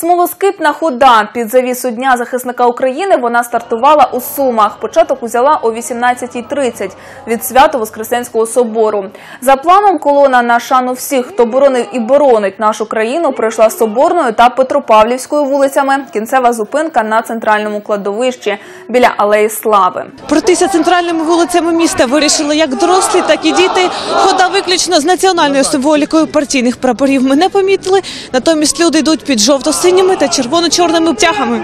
Смолоскипна хода під завісу Дня захисника України вона стартувала у Сумах. Початок узяла о 18.30 від Свято-Воскресенського собору. За планом колона на шану всіх, хто боронив і боронить нашу країну, пройшла Соборною та Петропавлівською вулицями. Кінцева зупинка на центральному кладовищі біля Алеї Слави. Пройтися центральними вулицями міста вирішили як дорослі, так і діти. Хода виключно з національною символікою партійних прапорів ми не помітили. Натомість люди йдуть під жовто-синіми та червоно-чорними птяхами.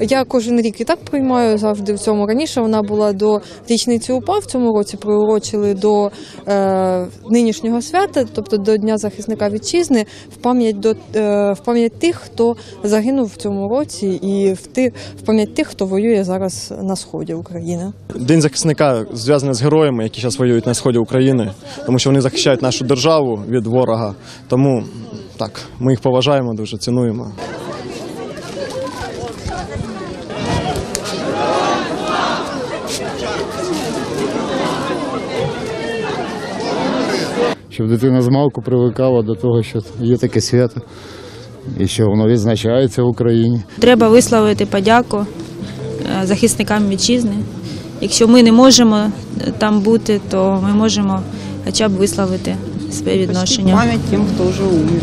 Я кожен рік і так приймаю завжди в цьому. Раніше вона була до річниці УПА, в цьому році приурочили до е, нинішнього свята, тобто до Дня захисника вітчизни, в пам'ять до е, в пам'ять тих, хто загинув в цьому році, і в ти в пам'ять тих, хто воює зараз на сході України. День захисника зв'язаний з героями, які зараз воюють на сході України, тому що вони захищають нашу державу від ворога. Тому так, ми їх поважаємо дуже, цінуємо. Щоб дитина з малку привикала до того, що є таке свято і що воно відзначається в Україні. Треба висловити подяку е, захисникам вітчизни. Якщо ми не можемо е, там бути, то ми можемо хоча б висловити своє відношення. память тем, кто уже умер.